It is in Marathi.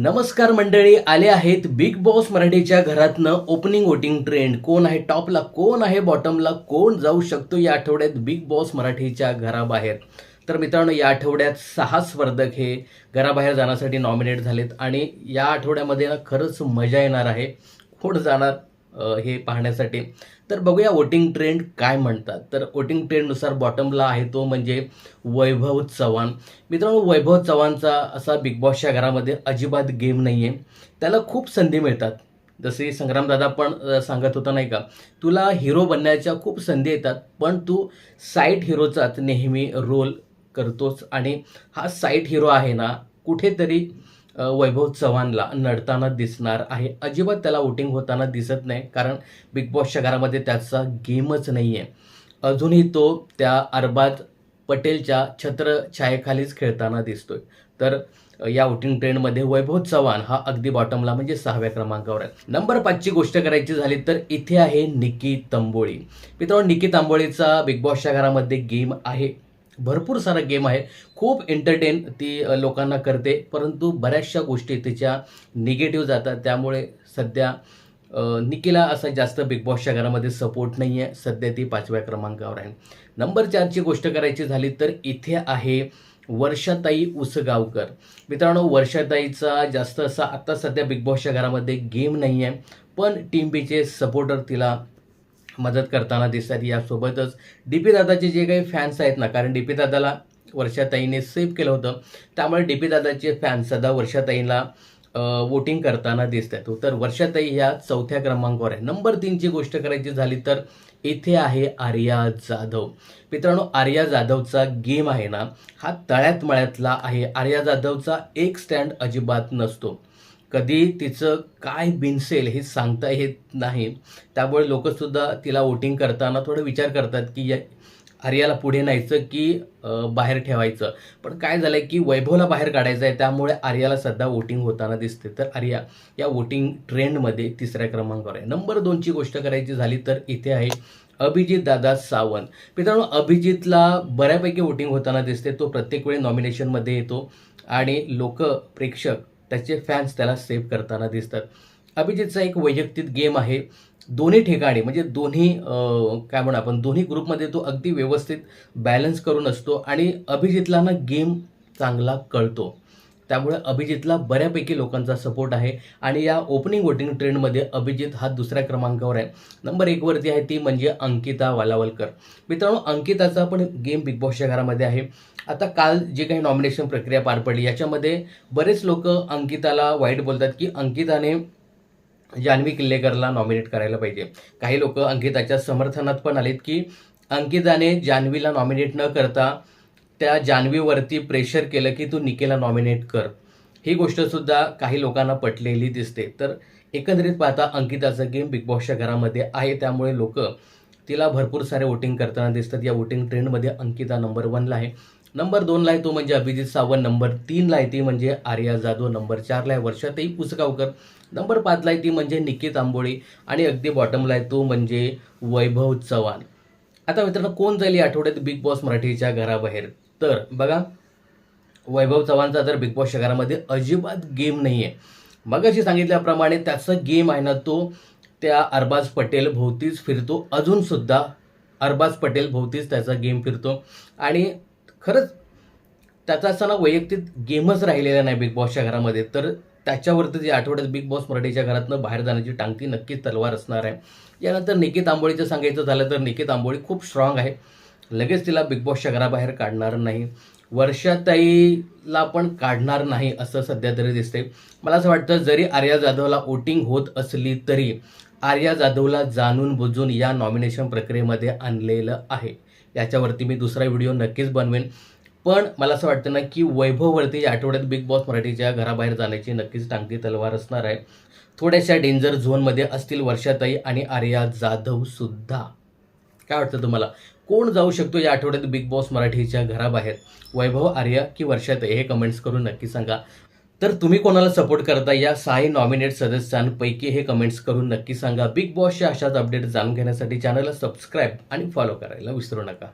नमस्कार मंडळी आले आहेत बिग बॉस मराठीच्या घरातनं ओपनिंग वोटिंग ट्रेंड कोण आहे टॉपला कोण आहे बॉटमला कोण जाऊ शकतो या आठवड्यात बिग बॉस मराठीच्या घराबाहेर? तर मित्रांनो या आठवड्यात सहा स्पर्धक हे घराबाहेर जाण्यासाठी नॉमिनेट झालेत आणि या आठवड्यामध्ये ना खरंच मजा येणार आहे. कोण जाणार? हे पाहण्यासाठी. तर बघूया वोटिंग ट्रेंड काय म्हणतात. तर वोटिंग ट्रेंडनुसार बॉटमला आहे तो म्हणजे वैभव चव्हाण. मित्रांनो वैभव चव्हाणचा असा बिग बॉसच्या घरामध्ये अजिबात गेम नाही आहे त्याला खूप संधी मिळतात. जसे संग्रामदादा पण सांगत होता नाही का तुला हिरो बनण्याच्या खूप संधी येतात पण तू साईट हिरोचाच नेहमी रोल करतोच आणि हा साईट हिरो आहे ना कुठेतरी वैभव चव्हाणला नडताना दिसणार आहे. अजिबात त्याला वोटिंग होताना दिसत नाही कारण बिग बॉसच्या घरामध्ये त्याचा गेमच नाही आहे अजूनही तो त्या अरबाज पटेलच्या छत्र छायेखालीच खेळताना दिसतोय. तर या वोटिंग ट्रेंडमध्ये वैभव चव्हाण हा अगदी बॉटमला म्हणजे सहाव्या क्रमांकावर आहे. नंबर पाचची गोष्ट करायची झाली तर इथे आहे निकी तांबोळी. मित्रांनो निकी तांबोळीचा बिग बॉसच्या घरामध्ये गेम आहे. भरपूर सारा गेम आहे. खूप एंटरटेन ती लोकांना करते. परंतु बऱ्याचशा गोष्टी तिच्या निगेटिव्ह जातात. त्यामुळे सध्या निकिला असा जास्त बिग बॉसच्या घरामध्ये सपोर्ट नाही आहे सध्या ती पाचव्या क्रमांकावर आहे. नंबर चारची गोष्ट करायची झाली तर इथे आहे वर्षाताई उसगावकर. मित्रांनो वर्षाताईचा जास्त असा आत्ता सध्या बिग बॉसच्या घरामध्ये गेम नाही आहे पण टीम बीचे सपोर्टर तिला मदत करताना दिसतात. यासोबतच डी पी दादाचे जे काही फॅन्स आहेत ना कारण डी पी दादाला वर्षाताईने सेव्ह केलं होतं. त्यामुळे डी पी दादाचे फॅन्स सदा वर्षाताईला वोटिंग करताना दिसतात. तर वर्षाताई ह्या चौथ्या क्रमांकावर आहे. नंबर तीनची गोष्ट करायची झाली तर इथे आहे आर्या जाधव. मित्रांनो आर्या जाधवचा गेम आहे ना हा तळ्यात मळ्यातला आहे. आर्या जाधवचा एक स्टँड अजिबात नसतो. कधी तिचं काय बिनसेल हे सांगता येत नाही. त्यामुळे लोकसुद्धा तिला वोटिंग करताना थोडं विचार करतात की या आर्याला पुढे न्यायचं की बाहेर ठेवायचं? पण काय झालंय की वैभवला बाहेर काढायचं आहे त्यामुळे आर्याला सध्या वोटिंग होताना दिसते. तर आर्या या वोटिंग ट्रेंडमध्ये तिसऱ्या क्रमांकावर आहे. नंबर दोनची गोष्ट करायची झाली तर इथे आहे अभिजित दादा सावंत. मित्रांनो अभिजितला बऱ्यापैकी वोटिंग होताना दिसते. तो प्रत्येक वेळी नॉमिनेशनमध्ये येतो. आणि लोक प्रेक्षक त्याचे फॅन्स त्याला सेव्ह करताना दिसतात. अभिजितचा एक वैयक्तिक गेम आहे. दोन्ही ठिकाणी म्हणजे दोन्ही काय म्हणू आपण दोन्ही ग्रुपमध्ये तो अगदी व्यवस्थित बॅलन्स करून असतो आणि अभिजितला ना गेम चांगला कळतो. त्यामुळे अभिजितला बऱ्यापैकी लोकांचा सपोर्ट आहे. आणि या ओपनिंग वोटिंग ट्रेंडमध्ये अभिजित हा दुसऱ्या क्रमांकावर आहे. नंबर एकवरती आहे ती म्हणजे अंकिता वालावलकर. मित्रांनो अंकिताचा पण गेम बिग बॉसच्या घरामध्ये आहे. आता काल जे काही नॉमिनेशन प्रक्रिया पार पडली याच्यामध्ये बरेच लोक अंकिताला वाईट बोलतात की अंकिताने जान्हवी किल्लेकरला नॉमिनेट करायला पाहिजे. काही लोक अंकिताच्या समर्थनात पण आलेत की अंकिताने जान्हवीला नॉमिनेट न करता त्या जान्हवीवरती प्रेशर केलं की तू निकेला नॉमिनेट कर. ही गोष्टसुद्धा काही लोकांना पटलेली दिसते. तर एकंदरीत पाहता अंकिताचं गेम बिग बॉसच्या घरामध्ये आहे. त्यामुळे लोक तिला भरपूर सारे वोटिंग करताना दिसतात. या वोटिंग ट्रेंडमध्ये अंकिता नंबर वनला आहे. नंबर दोनला आहे तो म्हणजे अभिजित सावंत. नंबर तीनला आहे ती म्हणजे आर्या जाधव. नंबर चारला आहे वर्षातही पुसगावकर नंबर पाचला आहे ती म्हणजे निकी आंबोळी. आणि अगदी बॉटमला आहे तो म्हणजे वैभव चव्हाण. आता मित्रांनो कोण जाईल या आठवड्यात बिग बॉस मराठीच्या घराबाहेर? तर बघा वैभव चव्हाणचा तर बिग बॉस शहरामध्ये अजिबात गेम नाही आहे मग अशी सांगितल्याप्रमाणे त्याचा गेम आहे ना तो त्या अरबाज पटेल भोवतीच फिरतो. अजूनसुद्धा अरबाज पटेल भोवतीच त्याचा गेम फिरतो. आणि खरंच त्याचा असताना वैयक्तिक गेमच राहिलेला नाही बिग बॉसच्या घरामध्ये तर त्याच्यावरती जे आठवड्यात बिग बॉस मराठीच्या घरातनं बाहेर जाण्याची टांगती नक्कीच तलवार असणार आहे. यानंतर निकित आंबोळीचं सांगायचं झालं तर निकित आंबोळी खूप स्ट्रॉंग आहे. लगेच तिला बिग बॉसच्या घराबाहेर काढणार नाही. वर्षाताईला पण काढणार नाही असं सध्या तरी दिसते मला असं वाटतं जरी आर्या जाधवला वोटिंग होत असली तरी आर्या जाधवला जाणून बुजून या नॉमिनेशन प्रक्रियेमध्ये आणलेलं आहे. याच्यावरती मी दुसरा व्हिडिओ नक्कीच बनवेन. पण मला असं वाटतं ना की वैभववरती या आठवड्यात बिग बॉस मराठीच्या घराबाहेर जाण्याची नक्कीच टांगती तलवार असणार आहे. थोड्याशा डेंजर झोनमध्ये असतील वर्षाताई आणि आर्या जाधव सुद्धा. काय वाटतं तुम्हाला? कोण जाऊ शकतो या आठवड्यात बिग बॉस मराठीच्या घराबाहेर? वैभव आर्य की वर्षात? हे कमेंट्स करून नक्की सांगा. तर तुम्ही कोणाला सपोर्ट करता या साई नॉमिनेट सदस्यांपैकी हे कमेंट्स करून नक्की सांगा. बिग बॉसच्या अशाच अपडेट जाणून घेण्यासाठी चॅनलला सबस्क्राईब आणि फॉलो करायला विसरू नका.